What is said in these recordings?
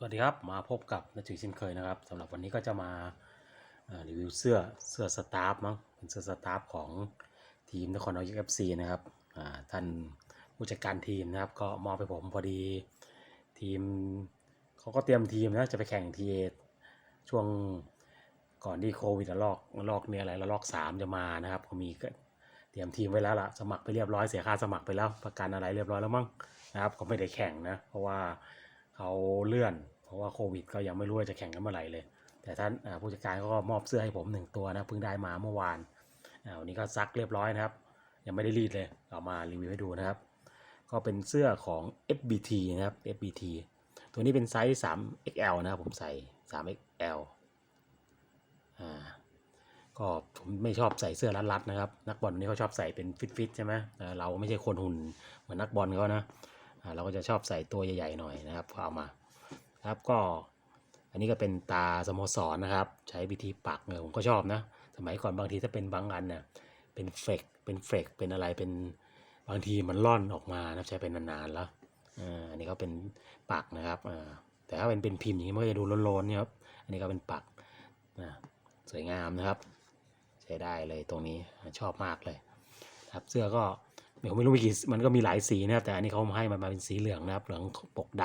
สวัสดีครับ มาพบกับนาจุยเช่นเคยนะครับสำหรับวันนี้ก็จะมารีวิวเสื้อเสื้อสตาฟมั้งเป็นเสื้อสตาฟของทีมนครนายกเอฟซีนะครับท่านผู้จัดการทีมนะครับ ก็มอบไปผมพอดีทีมเขาก็เตรียมทีมนะจะไปแข่งทีเอช่วงก่อนที่โควิดระลอกระลอกเนี่ยอะไรระลอกสามจะมานะครับก็มีเตรียมทีมไว้แล้วล่ะสมัครไปเรียบร้อยเสียค่าสมัครไปแล้วประกันอะไรเรียบร้อยแล้วมั้งนะครับก็ไม่ได้แข่งนะเพราะว่า เขาเลื่อน เพราะว่าโควิด ก็ยังไม่รู้ว่าจะแข่งกันเมื่อไหร่เลย แต่ท่านผู้จัดการเขาก็มอบเสื้อให้ผมหนึ่งตัวนะเพิ่งได้มาเมื่อวานวันนี้ก็ซักเรียบร้อยนะครับ ยังไม่ได้รีดเลยเอามารีวิวให้ดูนะครับ ก็เป็นเสื้อของ FBT นะครับ FBT ตัวนี้เป็นไซส์ 3XL นะครับผมใส่ 3XL อ่าก็ผมไม่ชอบใส่เสื้อรัดๆนะครับ นักบอลนี่เขาชอบใส่เป็นฟิตๆใช่ไหมเราไม่ใช่คนหุ่นเหมือนนักบอลเขานะ เราก็จะชอบใส่ตัวใหญ่ๆหน่อยนะครับก็เอามาครับก็อันนี้ก็เป็นตาสโมสรนะครับ ใช้วิธีปักเนี่ยผมก็ชอบนะ สมัยก่อนบางทีถ้าเป็นบางอันเนี่ยเป็นเฟกเป็นเฟกเป็นอะไรเป็นบางทีมันล่อนออกมานะใช้เป็นนานๆแล้วอ่าอันนี้ก็เป็นปักนะครับอ่าแต่ถ้าเป็นเป็นพิมพ์อย่างนี้มันก็จะดูโลนๆเนี่ยครับอันนี้ก็เป็นปักนะสวยงามนะครับ ใช้ได้เลยตรงนี้ชอบมากเลยครับเสื้อก็ ผมไม่รู้มีกี่มันก็มีหลายสีนะครับ แต่อันนี้เขาให้มามาเป็นสีเหลืองนะครับ เหลืองปกด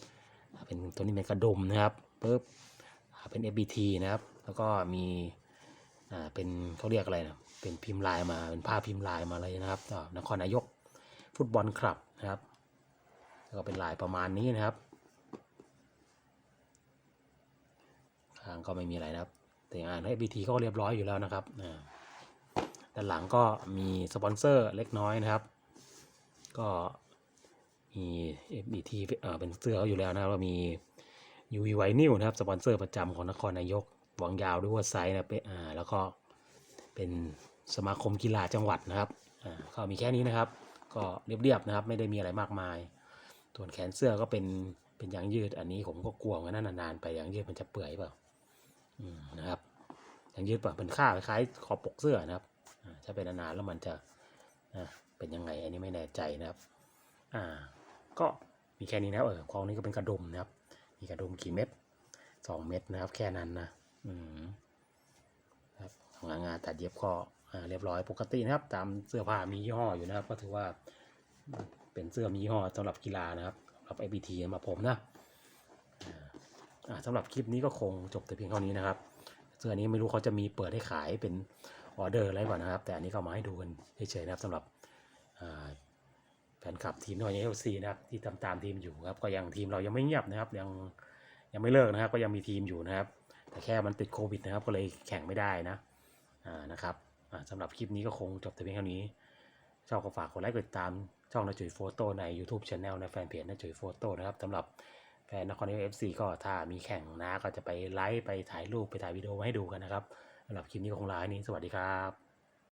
ำอ่าเป็นตัวนี้เป็นกระดุมนะครับปุ๊บเป็น FBT นะครับ แล้วก็มีอ่าเป็นเขาเรียกอะไรนะเป็นพิมพ์ลายมาเป็นผ้าพิมพ์ลายมาเลยนะครับนครนายกฟุตบอลคลับนะครับ แล้วก็เป็นลายประมาณนี้นะครับข้างก็ไม่มีอะไรนะครับ แต่งานให้ FBT ก็เรียบร้อยอยู่แล้วนะครับอ่า ด้านหลังก็มีสปอนเซอร์เล็กน้อยนะครับ ก็มี FBT เอ่อเป็นเสื้อเขาอยู่แล้วนะครับแล้วมี UV ไวนิลนะครับสปอนเซอร์ประจำของนครนายกหวังยาวด้วยว่าไซส์นะเป็นอ่าแล้วก็เป็นสมาคมกีฬาจังหวัดนะครับอ่าก็มีแค่นี้นะครับ ก็เรียบๆนะครับ ไม่ได้มีอะไรมากมาย ส่วนแขนเสื้อก็เป็นเป็นยางยืดอันนี้ผมก็กลัวว่านั่นนานๆไปยางยืดมันจะเปื่อยเปล่าอืมนะครับยางยืดเปล่าเป็นค่าคล้ายขอบปกเสื้อนะครับ ถ้าเป็นนานๆแล้วมันจะอ่าเป็นยังไงอันนี้ไม่แน่ใจนะครับ อ่า ก็มีแค่นี้นะเออของนี้ก็เป็นกระดุมนะครับ มีกระดุมกี่เม็ดสองเม็ดนะครับ แค่นั้นนะ อืมครับของงานตัดเย็บก็อ่าเรียบร้อยปกตินะครับ ตามเสื้อผ้ามียี่ห้ออยู่นะครับ ก็ถือว่าเป็นเสื้อมียี่ห้อสำหรับกีฬานะครับสำหรับ IBT มาผมนะอ่าสำหรับคลิปนี้ก็คงจบแต่เพียงเท่านี้นะครับ เสื้อนี้ไม่รู้เขาจะมีเปิดให้ขายเป็น ออเดอร์อะไรก่อนนะครับ แต่อันนี้ก็เอามาให้ดูกันเฉยๆนะครับสำหรับแฟนคลับทีมนอยเอลซีนะครับที่ตามตามทีมอยู่ครับก็ยังทีมเรายังไม่เงียบนะครับ ยังยังไม่เลิกนะครับ ก็ยังมีทีมอยู่นะครับ แต่แค่มันติดโควิดนะครับก็เลยแข่งไม่ได้นะนะครับอ่าสำหรับคลิปนี้ก็คงจบแต่เพียงเท่านี้ชอบก็ฝากกดไลค์กดติดตามช่องนาจุยโฟโต้ใน YouTube Channel ในแฟนเพจนาจุยโฟโต้นะครับสำหรับแฟนนครเอฟซีก็ถ้ามีแข่งนะก็จะไปไลฟ์ไปถ่ายรูปไปถ่ายวิดีโอมาให้ดูกันนะครับ สำหรับคลิปนี้ก็คงลาให้นี้สวัสดีครับ